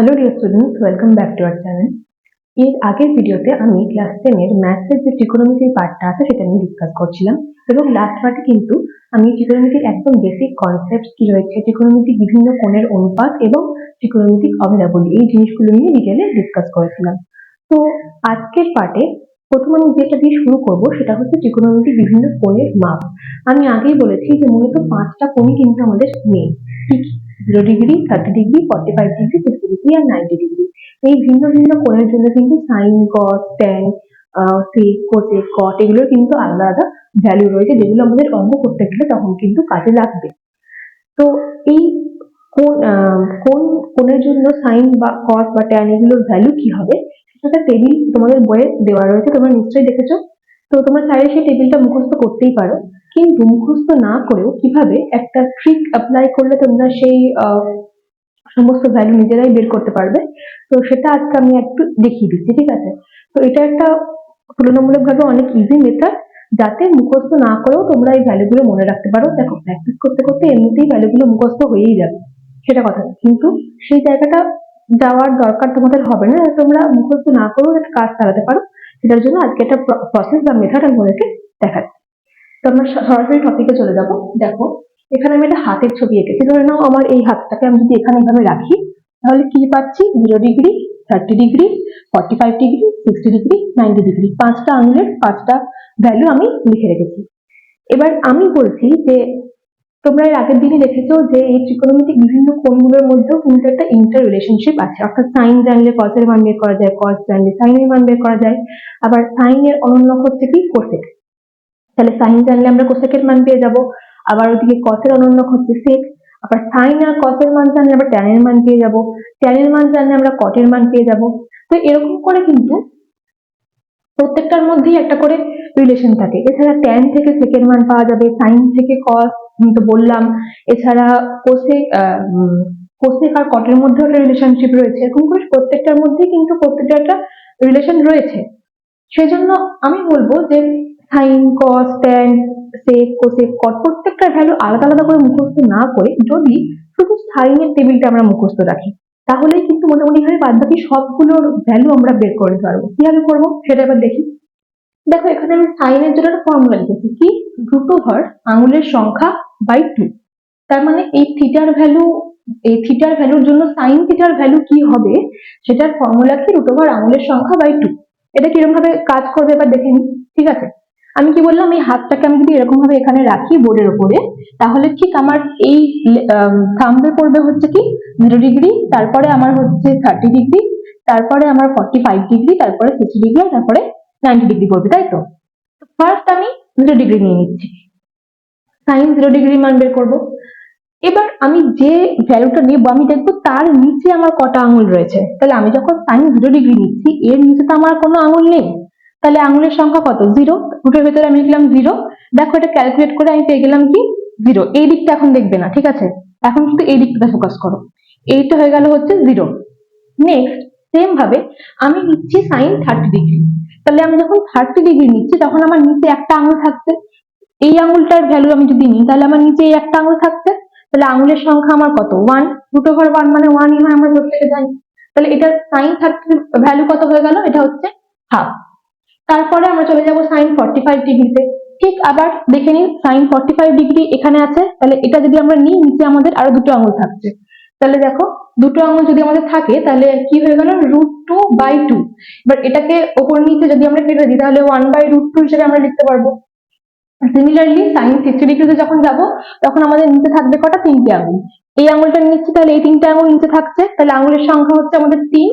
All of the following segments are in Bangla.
Hello dear students welcome back to our channel এর আগের ভিডিওতে আমি ক্লাস টেনের ম্যাথসের যে ট্রিকোনোমিতির পার্টটা আছে, সেটা নিয়ে ডিসকাস করছিলাম। এবং লাস্ট পার্টে কিন্তু আমি ট্রিকোনোমিতির একদম বেসিক কনসেপ্ট কি রয়েছে ট্রিকোনোমিতিক বিভিন্ন কোণের অনুপাত এবং ট্রিকোনোমিতিক অভেদাবলী এই জিনিসগুলো নিয়ে ডিটেলে ডিসকাস করেছিলাম। তো আজকের পার্টে প্রথম আমি যেটা দিয়ে শুরু করব সেটা হচ্ছে ট্রিকোনোমিতিক বিভিন্ন কোণের মাপ। আমি আগেই বলেছি যে মূলত পাঁচটা কোণই কিন্তু আমাদের main zero degree thirty degree forty five degree sixty degree আর নাইনটি ডিগ্রি এই ভিন্ন ভিন্ন কোণের জন্য কিন্তু sine cos tan sec cosec cot এগুলোর কিন্তু আলাদা আলাদা ভ্যালু রয়েছে, যেগুলো আমাদের অঙ্ক করতে গেলে তখন কিন্তু কাজে লাগবে। তো এই কোন কোন কোণের জন্য সাইন বা কস বা ট্যান এগুলোর ভ্যালু কি হবে? সেটা টেবিল তোমাদের বইয়ে দেওয়া রয়েছে, তোমরা নিশ্চয়ই দেখেছ। তো তোমরা চাইলে সেই টেবিলটা মুখস্থ করতেই পারো। কিন্তু মুখস্থ না করেও কীভাবে একটা ট্রিক অ্যাপ্লাই করলে তোমরা সেই সমস্ত ভ্যালু নিজেরাই বের করতে পারবে? তো সেটা আজকে আমি একটু দেখিয়ে দিচ্ছি, ঠিক আছে? তো এটা একটা তুলনামূলকভাবে অনেক ইজি মেথড যাতে মুখস্থ না করেও তোমরা এই ভ্যালুগুলো মনে রাখতে পারো। দেখো প্র্যাকটিস করতে করতে এমনিতেই ভ্যালুগুলো মুখস্থ হয়েই যাবে, সেটা কথা কিন্তু সেই জায়গাটা যাওয়ার দরকার তোমাদের হবে না, তোমরা মুখস্থ না করেও একটা কাজ চালাতে পারো। সেটার জন্য আজকে একটা প্রসেস বা মেথড আমি তোমাদেরকে দেখাচ্ছি। তো আমরা সরাসরি টপিকে চলে যাব। দেখো, এখানে আমি একটা হাতের ছবি এঁকেছি। ধরে নাও আমার এই হাতটাকে আমি যদি এখানে এভাবে রাখি, তাহলে কি পাচ্ছি? Zero degree thirty degree forty five degree sixty degree ninety degree পাঁচটা আঙুলের পাঁচটা ভ্যালু আমি লিখে রেখেছি। এবার আমি বলছি যে তোমরা এর আগের দিনে দেখেছ যে এই ত্রিকোণমিতিক বিভিন্ন কোণগুলোর মধ্যেও কিন্তু একটা ইন্টার রিলেশনশিপ আছে। অর্থাৎ সাইন জানলে কসের মান বের করা যায় কস জানলে সাইনের মান বের করা যায়। আবার সাইনের অনন্য হচ্ছে কি কোসেক তাহলে সাইন জানলে আমরা কোসেকের মান পেয়ে যাব। আবার ওদিকে কসের অনন্য হচ্ছে সেক আবার সাইন আর কসের মান জানলে আমরা ট্যানের মান পেয়ে যাব। ট্যানের মান জানলে আমরা কটের মান পেয়ে যাব। তো এরকম করে কিন্তু প্রত্যেকটার মধ্যেই একটা করে রিলেশন থাকে। এছাড়া ট্যান থেকে সেকের মান পাওয়া যাবে সাইন থেকে কস তো বললাম। এছাড়া কোসেক কোসেক আর কটের মধ্যেও একটা রিলেশনশিপ রয়েছে। এরকম করে প্রত্যেকটার মধ্যে কিন্তু প্রত্যেকটা একটা রিলেশন রয়েছে। সেজন্য আমি বলব যে sine cos tan sec cosec cot প্রত্যেকটার ভ্যালু আলাদা আলাদা করে মুখস্থ না করে যদি শুধু সাইনের টেবিলটা আমরা মুখস্থ রাখি, তাহলেই কিন্তু মোটামুটি ভাবে বাদ বাকি সবগুলোর ভ্যালু আমরা বের করে পারব। কীভাবে করব? সেটা এবার দেখি। দেখো, এখানে আমি সাইনের জন্য একটা ফর্মুলা লিখেছি। কি? রুট ওভার আঙুলের সংখ্যা বাই টু তার মানে এই থিটার ভ্যালু এই থিটার ভ্যালুর জন্য সাইন থিটার ভ্যালু কি হবে? সেটার ফর্মুলা কি? রুট ওভার আঙুলের সংখ্যা বাই টু এটা কীরকম ভাবে কাজ করবে এবার দেখে নিই, ঠিক আছে? আমি কি বললাম, এই হাতটাকে আমি যদি এরকম ভাবে এখানে রাখি বোর্ডের উপরে, তাহলে ঠিক আমার এই থাম্বে পড়বে হচ্ছে কি জিরো ডিগ্রি তারপরে আমার হচ্ছে থার্টি ডিগ্রি তারপরে আমার ফর্টি ফাইভ ডিগ্রি তারপরে সিক্সটি ডিগ্রি তারপরে নাইনটি ডিগ্রি পড়বে তাই তো? ফার্স্ট আমি জিরো ডিগ্রি নিয়ে নিচ্ছি। সাইন জিরো ডিগ্রি মান বের করব। এবার আমি যে ভ্যালুটা নেব, আমি দেখব তার নিচে আমার কটা আঙুল রয়েছে। তাহলে আমি যখন সাইন জিরো ডিগ্রি নিচ্ছি, এর নিচে তো আমার কোনো আঙুল নেই। তাহলে আঙুলের সংখ্যা কত? জিরো রুটের ভেতরে আমি লিখলাম জিরো দেখো এটা ক্যালকুলেট করে আমি পেয়ে গেলাম কি? জিরো এই দিকটা এখন দেখবে না, ঠিক আছে? এখন শুধু এই দিকটা ফোকাস করো। এইটা হয়ে গেল হচ্ছে জিরো নেক্সট সেম ভাবে আমি নিচ্ছি সাইন থার্টি ডিগ্রি তাহলে আমি যখন থার্টি ডিগ্রি নিচ্ছি, তখন আমার নিচে একটা আঙুল থাকছে। এই আঙুলটার ভ্যালু আমি যদি নিই, তাহলে আমার নিচে এই একটা আঙুল থাকছে, তাহলে আঙুলের সংখ্যা আমার কত? ওয়ান রুট ওভার ওয়ান মানে ওয়ানই হয় আমরা প্রত্যেকে জানি। তাহলে এটা সাইন থার্টির ভ্যালু কত হয়ে গেল? এটা হচ্ছে হাফ তারপরে আমরা চলে যাব সাইন ফর্টি ফাইভ ডিগ্রিতে ঠিক আবার দেখে নিন সাইন ফর্টি ফাইভ ডিগ্রি এখানে আছে, তাহলে এটা যদি আমরা নিই, নিচে আমাদের আরও দুটো আঙুল থাকছে। তাহলে দেখো, দুটো আঙুল যদি আমাদের থাকে, তাহলে কি হয়ে গেল? রুট টু বাই টু এবার এটাকে ওপর নিচে যদি আমরা কেটে দিই, তাহলে ওয়ান বাই রুট টু হিসেবে আমরা লিখতে পারব। সিমিলারলি সাইন সিক্সটি ডিগ্রিতে যখন যাব, তখন আমাদের নিচে থাকবে কটা? তিনটে আঙুল। এই আঙুলটা নিচ্ছি, তাহলে এই তিনটে আঙুল নিচে থাকছে। তাহলে আঙুলের সংখ্যা হচ্ছে আমাদের তিন।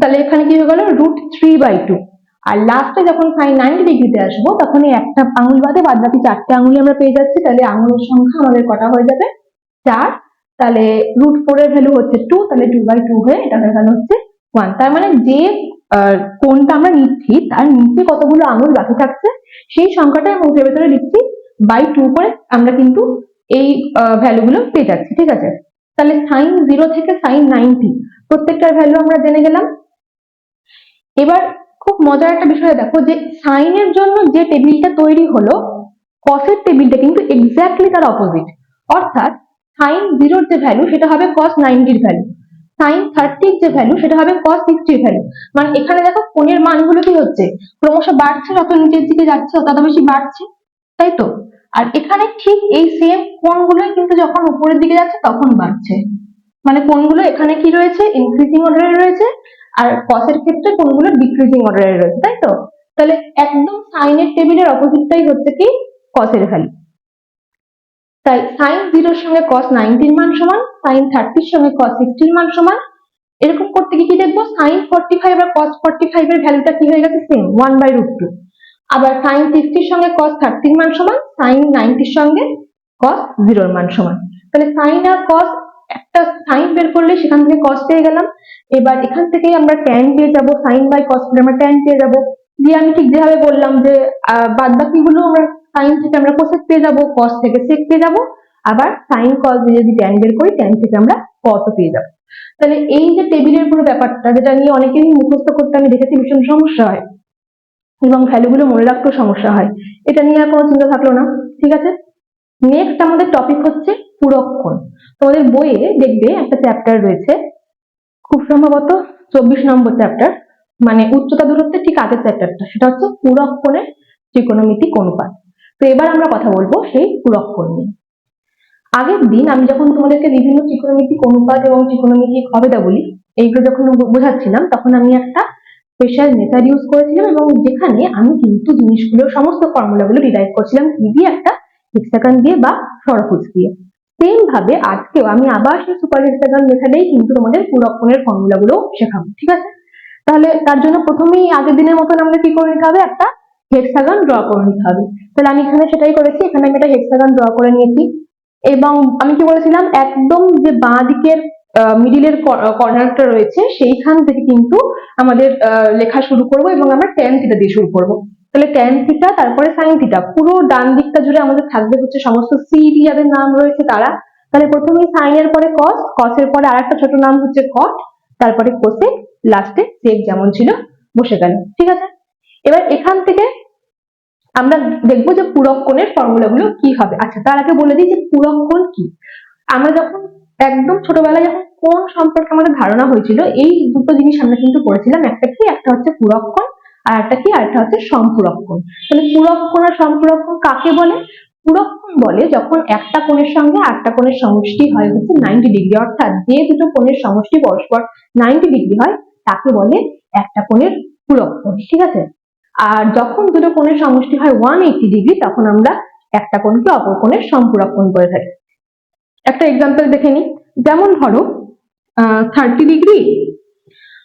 তাহলে এখানে কি হয়ে গেল? রুট থ্রি বাই টু আর লাস্টে যখন সাইন নাইনটি ডিগ্রিতে আসব তখন এই একটা আঙুল বাদে বাদ বাকি চারটে আঙুলই আমরা পেয়ে যাচ্ছি। তাহলে আঙুলের সংখ্যা আমাদের কটা হয়ে যাবে? চার। তাহলে রুট ফোর এর ভ্যালু হচ্ছে টু তাহলে টু বাই টু হয়ে এটা হয়ে গেল হচ্ছে ওয়ান তার মানে যে কোণটা আমরা নিচ্ছি, তার নিচে কতগুলো আঙুল বাকি থাকছে, সেই সংখ্যাটা আমি মুখের ভেতরে লিখছি বাই টু করে আমরা কিন্তু এই ভ্যালুগুলো পেয়ে যাচ্ছি, ঠিক আছে? তাহলে সাইন জিরো থেকে সাইন নাইনটি প্রত্যেকটার ভ্যালু আমরা জেনে গেলাম। এবার খুব মজার একটা বিষয় দেখো যে সাইনের জন্য যে টেবিলটা তৈরি হলো কসের টেবিলটা কিন্তু এক্স্যাক্টলি তার অপোজিট অর্থাৎ সাইন জিরোর যে ভ্যালু সেটা হবে কস নাইনটির ভ্যালু সাইন থার্টির যে ভ্যালু সেটা হবে কস সিক্সটির ভ্যালু মানে এখানে দেখো কোণের মানগুলো কি হচ্ছে? ক্রমশ বাড়ছে, যত নিচের দিকে যাচ্ছে, তত বেশি বাড়ছে, তাই তো? আর এখানে ঠিক এই সেম কোণগুলোই কিন্তু যখন উপরের দিকে যাচ্ছে, তখন বাড়ছে। মানে কোণগুলো এখানে কি রয়েছে? ইনক্রিজিং অর্ডারে রয়েছে, আর কসের ক্ষেত্রে কোণগুলো ডিক্রিজিং অর্ডারে রয়েছে, তাই তো? তাহলে একদম সাইনের টেবিলের অপোজিটটাই হচ্ছে কি? কসের ভ্যালু তাই সাইন জিরোর সঙ্গে কস নাইনটির মান সমান সাইন থার্টির সঙ্গে কস সিক্সটির মান সমান। এরকম করতে গিয়ে কি দেখব? সাইন ফোর্টি ফাইভ আর কস ফর্টি ফাইভ এর ভ্যালুটা কি হয়ে গেছে? Same one by root two আবার সাইন সিক্সটির সঙ্গে কস থার্টির মান সমান সাইন নাইনটির সঙ্গে কস জিরোর মান সমান। তাহলে সাইন আর কস একটা সাইন বের করলে সেখান থেকে কস পেয়ে গেলাম। এবার এখান থেকেই আমরা ট্যান পেয়ে যাব সাইন বাই কস আমরা ট্যান পেয়ে যাব। দিয়ে আমি ঠিক যেভাবে বললাম যে বাদ বাকিগুলো আমরা সাইন থেকে আমরা কোসেক পেয়ে যাব কস থেকে সেক পেয়ে যাব। আবার সাইন কস দিয়ে যদি ট্যান বের করি ট্যান থেকে আমরা কত পেয়ে যাব। তাহলে এই যে টেবিলের পুরো ব্যাপারটা, যেটা নিয়ে অনেকেরই মুখস্থ করতে আমি দেখেছি, ভীষণ সমস্যা হয়। এবং ভ্যালুগুলো মনে রাখতেও সমস্যা হয়। এটা নিয়ে আর কোনো চিন্তা থাকল না, ঠিক আছে? নেক্সট আমাদের টপিক হচ্ছে পুরক্ষণ। তোমাদের বইয়ে দেখবে একটা চ্যাপ্টার রয়েছে, খুব সম্ভবত চব্বিশ নম্বর চ্যাপ্টার মানে উচ্চতা দূরত্বের ঠিক আগের চ্যাপ্টারটা সেটা হচ্ছে পুরক্ষণের ত্রিকোণমিতিক অনুপাত। তো এবার আমরা কথা বলব সেই পুরক্ষণ নিয়ে। আগের দিন আমি যখন তোমাদেরকে বিভিন্ন ত্রিকোণমিতিক অনুপাত এবং ত্রিকোণমিতিক হবেদা বলি, এইগুলো যখন বোঝাচ্ছিলাম, তখন আমি একটা স্পেশাল মেথড ইউজ করেছিলাম এবং যেখানে আমি কিন্তু জিনিসগুলো, সমস্ত ফর্মুলাগুলো ডিরাইভ করছিলাম কি দিয়ে একটা হেক্সাগন দিয়ে বা ষড়ভুজ দিয়ে। সেম ভাবে আজকেও আমি আবার সেই সুপার হেক্সাগন মেথডেই কিন্তু তোমাদের পুরক্ষণের ফর্মুলাগুলো শেখাবো, ঠিক আছে? তাহলে তার জন্য প্রথমেই আগের দিনের মতন আমাদের কি করে নিতে হবে? একটা হেক্সাগন ড্র করে নিতে হবে। তাহলে আমি এখানে সেটাই করেছি, এখানে আমি একটা হেক্সাগন ড্র করে নিয়েছি। এবং আমি কি বলেছিলাম, একদম যে বাঁ দিকের মিডিলের কর্নারটা রয়েছে, সেইখান থেকে কিন্তু আমাদের লেখা শুরু করব এবং আমরা ট্যান থিটা দিয়ে শুরু করব। তাহলে ট্যান থিটা তারপরে সাইন থিটা পুরো ডান দিকটা জুড়ে আমাদের থাকবে হচ্ছে সমস্ত সিডি যাদের নাম রয়েছে তারা। তাহলে প্রথমে সাইনের পরে কস কসের পরে আরেকটা ছোট নাম হচ্ছে কট তারপরে কোসেক লাস্টে সেক যেমন ছিল, বসে গেল। ঠিক আছে? এবার এখান থেকে আমরা দেখব যে পুরক্ষণের ফর্মুলাগুলো কি হবে। আচ্ছা তার আগে বলে দিই যে পুরক্ষণ কি। আমরা যখন একদম ছোটবেলায় যখন কোন সম্পর্কে আমাদের ধারণা হয়েছিল, এই দুটো জিনিস আমরা কিন্তু পড়েছিলাম। একটা কি, একটা হচ্ছে পুরক্ষণ আর একটা কি, আর একটা হচ্ছে সম্পুরক্ষণ তাহলে পুরক্ষণ আর সম্পুরক্ষণ কাকে বলে? পুরক্ষণ বলে যখন একটা কোণের সঙ্গে আটটা কোণের সমষ্টি হয়, হচ্ছে নাইনটি ডিগ্রি অর্থাৎ যে দুটো কোণের সমষ্টি পরস্পর নাইনটি ডিগ্রি হয়, তাকে বলে একটা কোণের পুরক্ষণ ঠিক আছে? আর যখন দুটো কোণের সমষ্টি হয় ওয়ান এইটি ডিগ্রি তখন আমরা একটা কোণকে অপর কোণের সম্পুরক্ষণ করে থাকি। একটা এক্সাম্পল দেখে নিই। যেমন ধরো thirty degree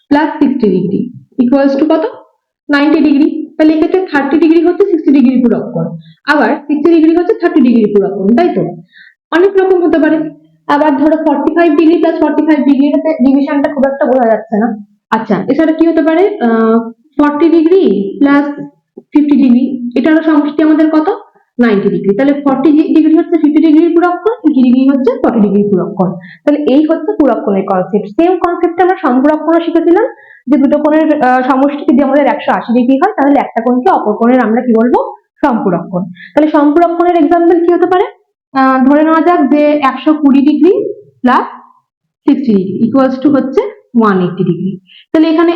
plus sixty degree equals to কত? নাইনটি ডিগ্রি তাহলে এক্ষেত্রে থার্টি ডিগ্রি হচ্ছে সিক্সটি ডিগ্রি পুরক্ষণ আবার সিক্সটি ডিগ্রি হচ্ছে থার্টি ডিগ্রি পুরক্ষণ তাই তো? অনেক রকম হতে পারে। আবার ধরো forty five degree plus forty five degree ডিভিশনটা খুব একটা বোঝা যাচ্ছে না। আচ্ছা এছাড়া কি হতে পারে? Forty degree plus fifty degree এটারও সমষ্টি আমাদের কত? নাইনটি ডিগ্রি তাহলে ফর্টি ডিগ্রি হচ্ছে ফিফটি ডিগ্রি পুরক্ষণ ফিফটি ডিগ্রি হচ্ছে ফর্টি ডিগ্রি পুরক্ষণ। তাহলে এই হচ্ছে পুরক্ষণের কনসেপ্ট সেম কনসেপ্ট আমরা সম্পুরক্ষণও শিখেছিলাম, যে দুটো কোণের সমষ্টি যদি আমাদের একশো আশি ডিগ্রি হয়, তাহলে একটা কোণকে অপর কোণের আমরা কি বলব? সম্পুরক্ষণ। তাহলে সম্পুরক্ষণের এক্সাম্পল কি হতে পারে? ধরে নেওয়া যাক যে একশো কুড়ি degree plus sixty degree equals to হচ্ছে ওয়ান এইটি ডিগ্রি তাহলে এখানে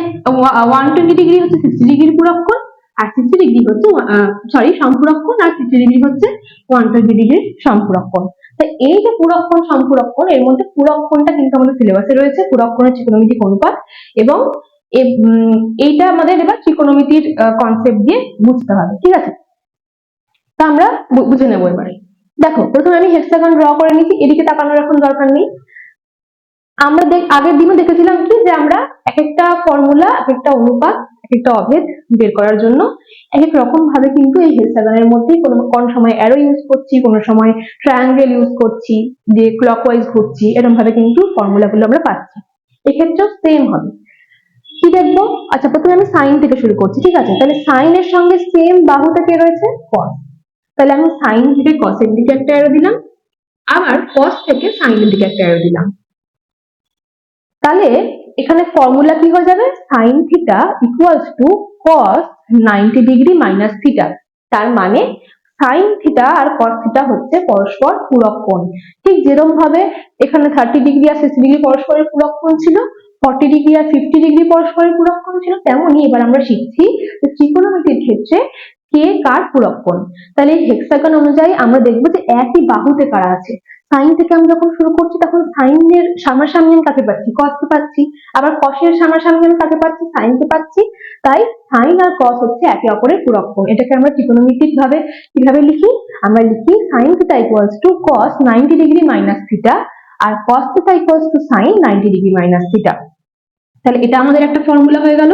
ওয়ান টোয়েন্টি ডিগ্রি হচ্ছে সিক্সটি ডিগ্রি পুরক্ষণ, আর সিক্সটি ডিগ্রি হচ্ছে সরি সম্পুরক্ষণ, আর সিক্সটি ডিগ্রি হচ্ছে ওয়ান টোয়েন্টি ডিগ্রি সম্পুরক্ষণ। তো এই যে এর মধ্যে কিন্তু আমাদের সিলেবাসে রয়েছে ত্রিকোণমিতিক অনুপাত, এবং এইটা আমাদের এবার ত্রিকোণমিতির কনসেপ্ট দিয়ে বুঝতে হবে, ঠিক আছে? তা আমরা বুঝে নেব এবারে। দেখো, প্রথমে আমি হেক্সাগন ড্র করে নিয়েছি, এদিকে তাকানোর এখন দরকার নেই। আমরা আগের দিনও দেখেছিলাম কি যে আমরা এক একটা ফর্মুলা এক একটা অনুপাত এক একটা অভেদ বের করার জন্য এক এক রকম ভাবে কিন্তু এই হেক্সাগনের মধ্যে কোনো, কোন সময় অ্যারো ইউজ করছি, কোনো সময় ট্রায়াঙ্গেল ইউজ করছি, দিয়ে ক্লকওয়াইজ ঘুরছি এরকম ভাবে কিন্তু ফর্মুলাগুলো আমরা পাচ্ছি। এক্ষেত্রেও সেম হবে। কি দেখব? আচ্ছা প্রথমে আমি সাইন থেকে শুরু করছি, ঠিক আছে? তাহলে সাইনের সঙ্গে সেম বাহুতে কে রয়েছে? কস তাহলে আমি সাইন থেকে কসের দিকে একটা অ্যারো দিলাম, আবার কস থেকে সাইনের দিকে একটা অ্যারো দিলাম। তাহলে এখানে ফর্মুলা কি হয়ে যাবে? Sine theta equals to cos ninety degree minus theta তার মানে সাইন থিটা আর কস থিটা হচ্ছে পরস্পর পূরক কোণ। ঠিক যেরকম ভাবে এখানে থার্টি ডিগ্রি আর সিক্সটি ডিগ্রি পরস্পরের পূরক কোণ ছিল ফর্টি ডিগ্রি আর ফিফটি ডিগ্রি পরস্পরের পূরক কোণ ছিল, তেমনই এবার আমরা শিখছি যে ত্রিকোণমিতির ক্ষেত্রে কে কার পূরক কোণ। তাহলে হেক্সাগন অনুযায়ী আমরা দেখব যে একই বাহুতে কারা আছে। সাইন থেকে আমি যখন শুরু করছি, তখন সাইনের সামনাসামনি আমি কাকে পাচ্ছি কসকে পাচ্ছি। আবার কসের সামনাসামনি আমি কাকে পাচ্ছি সাইনকে পাচ্ছি। তাই সাইন আর কস হচ্ছে একে অপরের পূরক কোণ এটাকে আমরা ত্রিকোণমিতিক ভাবে কীভাবে লিখি? আমরা লিখি sine theta equals to cos ninety degree minus theta R cos theta equals to sine ninety degree minus theta তাহলে এটা আমাদের একটা ফর্মুলা হয়ে গেল।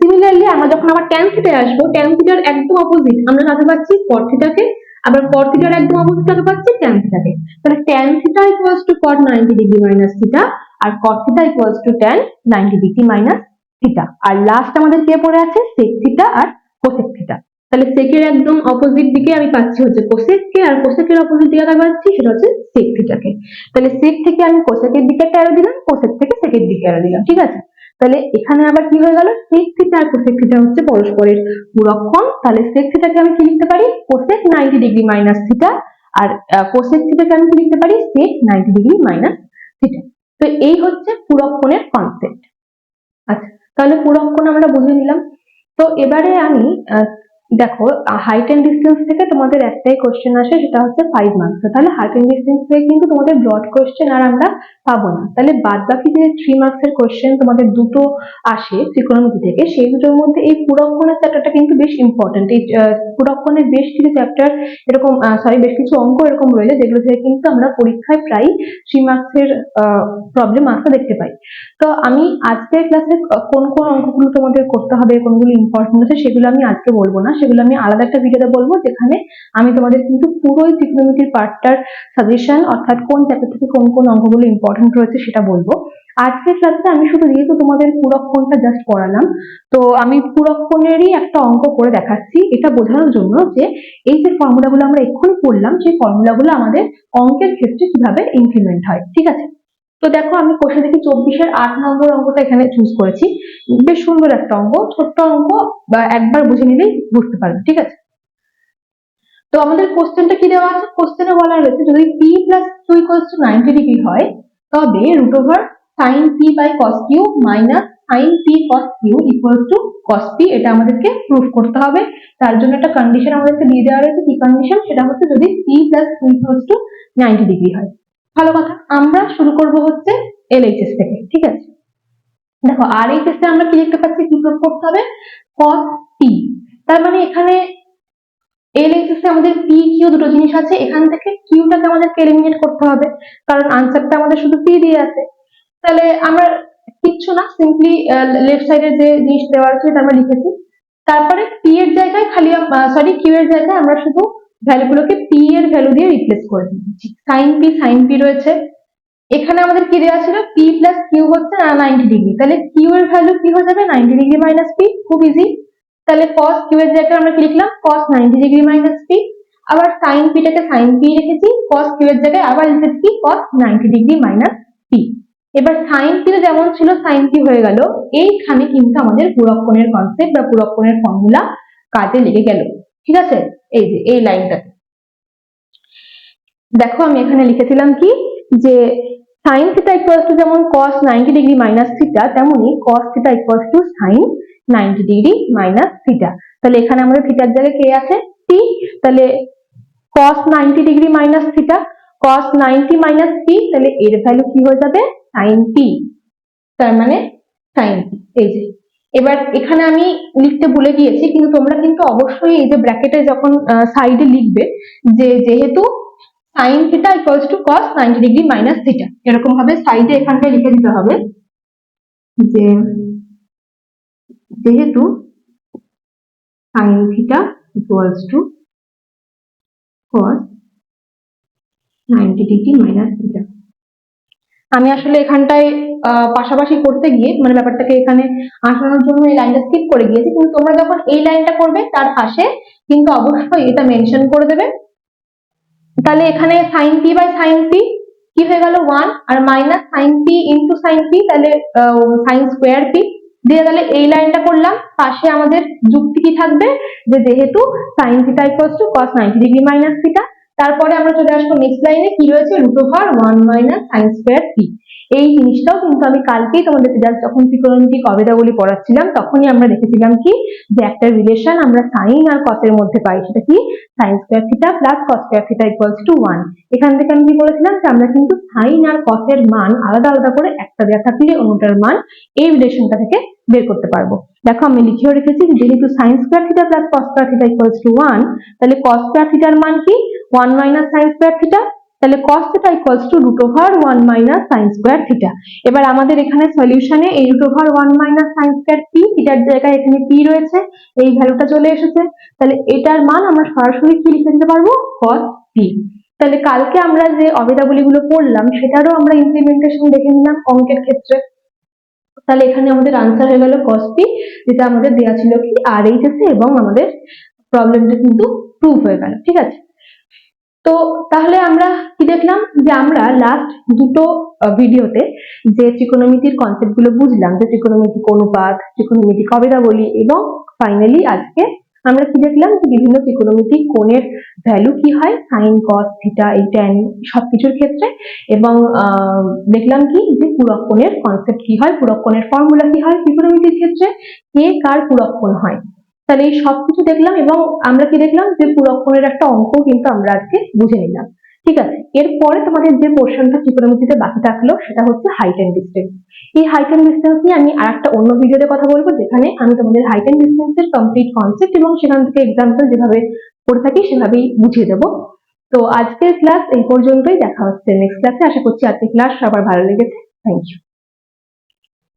সিমিলারলি আমরা যখন আবার ট্যান থিটায় আসব ট্যান থিটার একদম অপোজিট আমরা কাকে পাচ্ছি কট থিটাকে আবার কট থিটার একদম অপোজিট কাকে পাচ্ছি ট্যান থিটাকে তাহলে tan theta equals to cot ninety degree minus theta R cot theta equals to tan ninety degree minus theta R last আমাদের কে পড়ে আছে? সেক থিটা আর কোসেক থিটা তাহলে সেকের একদম অপোজিট দিকে আমি পাচ্ছি হচ্ছে কোসেককে আর কোসেকের অপোজিট দিকে আমি পাচ্ছি সেটা হচ্ছে সেক থিটাকে তাহলে সেক থেকে আমি কোসেকের দিকে একটা অ্যারো দিলাম কোসেক থেকে সেকের দিকে অ্যারো দিলাম, ঠিক আছে? তাহলে এখানে আবার কি হয়ে গেল? সেক থিটা আর কোসেক থিটা হচ্ছে পরস্পরের গুণক্ষণ তাহলে সেক থিটাকে আমি কি লিখতে পারি? Cosec ninety degree minus theta আর কোসেক থিটাকে আমি কি লিখতে পারি? Sec ninety degree minus theta তো এই হচ্ছে পুরক্ষণের কনসেপ্ট আচ্ছা তাহলে পুরক্ষণ আমরা বুঝে নিলাম। তো এবারে আমি দেখো হাইট এন্ড ডিস্টেন্স থেকে তোমাদের একটাই কোশ্চেন আসে, সেটা হচ্ছে ফাইভ মার্কস তাহলে হাইট এন্ড ডিস্টেন্স থেকে কিন্তু তোমাদের ব্রড কোশ্চেন আর আমরা পাবো না। তাহলে বাদ বাকি যে থ্রি মার্কস এর কোশ্চেন তোমাদের দুটো আসে ত্রিকোণমিতি থেকে, সেই দুটোর মধ্যে এই পুরক্ষণের চ্যাপ্টারটা কিন্তু বেশ ইম্পর্টেন্ট এই পুরক্ষণের বেশ কিছু চ্যাপ্টার এরকম সরি বেশ কিছু অঙ্ক এরকম রয়েছে, যেগুলো থেকে কিন্তু আমরা পরীক্ষায় প্রায় থ্রি মার্কস এর প্রবলেম আসতে দেখতে পাই। তো আমি আজকের ক্লাসে কোন কোন অঙ্কগুলো তোমাদের করতে হবে, কোনগুলো ইম্পর্টেন্ট আছে, সেগুলো আমি আজকে বলব না। সেগুলো আমি আলাদা একটা ভিডিওতে বলব, যেখানে আমি তোমাদের কিন্তু পুরোই ত্রিকোণমিতির পার্টটার সাজেশন অর্থাৎ কোন চ্যাপ্টার থেকে কোন কোন অঙ্কগুলো ইম্পর্টেন্ট রয়েছে সেটা বলব। আজকের ক্লাসে আমি শুধু যেহেতু তোমাদের পূরক কোণটা জাস্ট পড়ালাম, তো আমি পূরক কোণেরই একটা অঙ্ক করে দেখাচ্ছি। এটা বোঝানোর জন্য যে এই যে ফর্মুলাগুলো আমরা এক্ষুনি পড়লাম, সেই ফর্মুলাগুলো আমাদের অঙ্কের ক্ষেত্রে কীভাবে ইমপ্লিমেন্ট হয়, ঠিক আছে? তো দেখো আমি কোশ্চেন দেখি চব্বিশের আট নম্বর অঙ্কটা এখানে চুজ করেছি। বেশ সুন্দর একটা অঙ্ক, ছোট্ট অঙ্ক, বা একবার বুঝে নিলেই বুঝতে পারবে, ঠিক আছে? তো আমাদের কোশ্চেনটা কি দেওয়া আছে? কোশ্চেনে বলা রয়েছে যদি P plus Q equals to ninety degree হয়, তবে root over sine P by cos Q minus sine P cos Q equals to cos P এটা আমাদেরকে প্রুফ করতে হবে। তার জন্য একটা কন্ডিশন আমাদেরকে দিয়ে দেওয়া রয়েছে। কি কন্ডিশন সেটা হচ্ছে যদি P plus Q equals to ninety degree হয়। ভালো কথা, আমরা শুরু করব হচ্ছে এলএইচএস থেকে, ঠিক আছে? দেখো আর এইচএস এ আমরা কি দেখতে পাচ্ছি? কি প্রয়োগ করতে হবে? Cos p তার মানে এখানে এলএইচএস এ আমাদের পি কিউ দুটো জিনিস আছে, এখান থেকে কিউটাকে আমাদেরকে এলিমিনেট করতে হবে, কারণ আনসারটা আমাদের শুধু পি দিয়ে আছে। তাহলে আমরা কিচ্ছু না সিম্পলি লেফট সাইডে যে জিনিস দেওয়া আছে, সেটা আমরা লিখেছি। তারপরে পি এর জায়গায় খালি সরি কিউ এর জায়গায় আমরা শুধু ভ্যালুগুলোকে পি এর ভ্যালু দিয়ে রিপ্লেস করে দিচ্ছি সাইন পি সাইন পি রয়েছে। এখানে আমাদের কি দেওয়া ছিল? পি প্লাস কিউ হচ্ছে নাইনটি ডিগ্রি তাহলে কিউ এর ভ্যালু কি হয়ে যাবে? নাইনটি ডিগ্রি মাইনাস পি খুব ইজি তাহলে cos কিউ এর জায়গায় আমরা কি লিখলাম? Cos ninety degree minus P আবার সাইন পিটাকে সাইন পি রেখেছি। Cos কিউ এর জায়গায় আবার লিখেছি কি cos ninety degree minus P এবার সাইন পি যেমন ছিল সাইন পি হয়ে গেল। এইখানে কিন্তু আমাদের পুরক্ষণের কনসেপ্ট বা পুরক্ষণের ফর্মুলা কাজে লেগে গেল। ঠিক আছে? এই যে, এই লাইনটাতে দেখো, আমি এখানে লিখেছিলাম কি? যে সাইন থিটা ইকুয়ালস টু যেমন cos 90 ডিগ্রি মাইনাস থিটা তেমনি cos theta equals to sine 90 degree minus theta তাহলে এখানে আমাদের থিটার জায়গায় কে আছে? T তাহলে cos 90 degree minus theta cos 90 minus p তাহলে এর ভ্যালু কি হয়ে যাবে? Sin p তার মানে sin p এই যে এবার এখানে আমি লিখতে ভুলে গিয়েছি, কিন্তু তোমরা কিন্তু অবশ্যই এই যে ব্র্যাকেটে যখন সাইডে লিখবে যে যেহেতু sine theta equals to cos ninety degree minus theta এরকম ভাবে সাইডে এখানটায় লিখে দিতে হবে যে যেহেতু sine theta equals to cos ninety degree minus theta আমি আসলে এখানটায় পাশাপাশি করতে গিয়ে মানে ব্যাপারটাকে এখানে আসানোর জন্য এই লাইনটা স্কিপ করে গিয়েছি। কিন্তু তোমরা যখন এই লাইনটা করবে তার পাশে কিন্তু অবশ্যই এটা মেনশন করে দেবে। তাহলে এখানে sine P by sine P কি হয়ে গেল? ওয়ান আর minus sine P into sine P তাহলে সাইন স্কোয়ার পি দিয়ে তাহলে এই লাইনটা করলাম। পাশে আমাদের যুক্তি কি থাকবে? যে যেহেতু sine theta equals to cos ninety degree minus theta তারপরে আমরা চলে আসব নেক্সট লাইনে কি রয়েছে? Root over one minus sine square theta এই জিনিসটাও কিন্তু আমি কালকেই তোমাদের জাস্ট যখন ত্রিকোণমিতিক অবেদাগুলি পড়াচ্ছিলাম, তখনই আমরা দেখেছিলাম কি? যে একটা রিলেশন আমরা সাইন আর কসের মধ্যে পাই, সেটা কি? Sine square theta plus cos square theta equals to one এখান থেকে আমি কি বলেছিলাম যে আমরা কিন্তু সাইন আর কসের মান আলাদা আলাদা করে একটা দেওয়া থাকলে অন্যটার মান এই রিলেশনটা থেকে বের করতে পারব। দেখো আমি লিখেও রেখেছি যেহেতু sine square theta plus cos square theta equals to one তাহলে কস স্কোয়ার থিটার মান কি? One minus sine square theta তাহলে cos theta equals to root over one minus sine square theta এবার আমাদের এখানে সলিউশনে এই root over one minus sine square P থিটার জায়গায় এখানে পি রয়েছে, এই ভ্যালুটা চলে এসেছে। তাহলে এটার মান আমরা সরাসরি কি লিখে দিতে পারব? cos পি তাহলে কালকে আমরা যে অবেদাবলীগুলো পড়লাম, সেটারও আমরা ইমপ্লিমেন্টেশন দেখে নিলাম অঙ্কের ক্ষেত্রে। তাহলে এখানে আমাদের আনসার হয়ে গেল cos পি যেটা আমাদের দেওয়া ছিল কি আর এইচএস এবং আমাদের প্রবলেমটা কিন্তু প্রুভ হয়ে গেল, ঠিক আছে? তো তাহলে আমরা কি দেখলাম? যে আমরা লাস্ট দুটো ভিডিওতে যে ত্রিকোণমিতির কনসেপ্টগুলো বুঝলাম, যে ত্রিকোণমিতিক অনুপাত ত্রিকোণমিতিক অবেদাবলী এবং ফাইনালি আজকে আমরা কি দেখলাম? যে বিভিন্ন ত্রিকোণমিতিক কোণের ভ্যালু কি হয়? সাইন কস থিটা এই ট্যান সবকিছুর ক্ষেত্রে এবং দেখলাম কি? যে পূরক কোণের কনসেপ্ট কি হয়? পূরক কোণের ফর্মুলা কি হয়? ত্রিকোণমিতির ক্ষেত্রে কে কার পূরক কোণ হয়? তাহলে এই সবকিছু দেখলাম এবং আমরা কি দেখলাম যে পূরকক্ষণের একটা অঙ্ক কিন্তু আমরা আজকে বুঝে নিলাম। ঠিক আছে? এরপরে তোমাদের যে পোর্শনটা ত্রিকোণমিতিতে বাকি থাকল সেটা হচ্ছে হাইট এন্ড ডিস্টেন্স এই হাইট এন্ড ডিস্টেন্স নিয়ে আমি আর একটা অন্য ভিডিওতে কথা বলব, যেখানে আমি তোমাদের হাইট এন্ড ডিস্টেন্সের কমপ্লিট কনসেপ্ট এবং সেখান থেকে এক্সাম্পল যেভাবে করে থাকি সেভাবেই বুঝিয়ে দেবো। তো আজকের ক্লাস এই পর্যন্তই, দেখা হচ্ছে নেক্সট ক্লাসে আশা করছি আজকের ক্লাস সবার ভালো লেগেছে। Thank you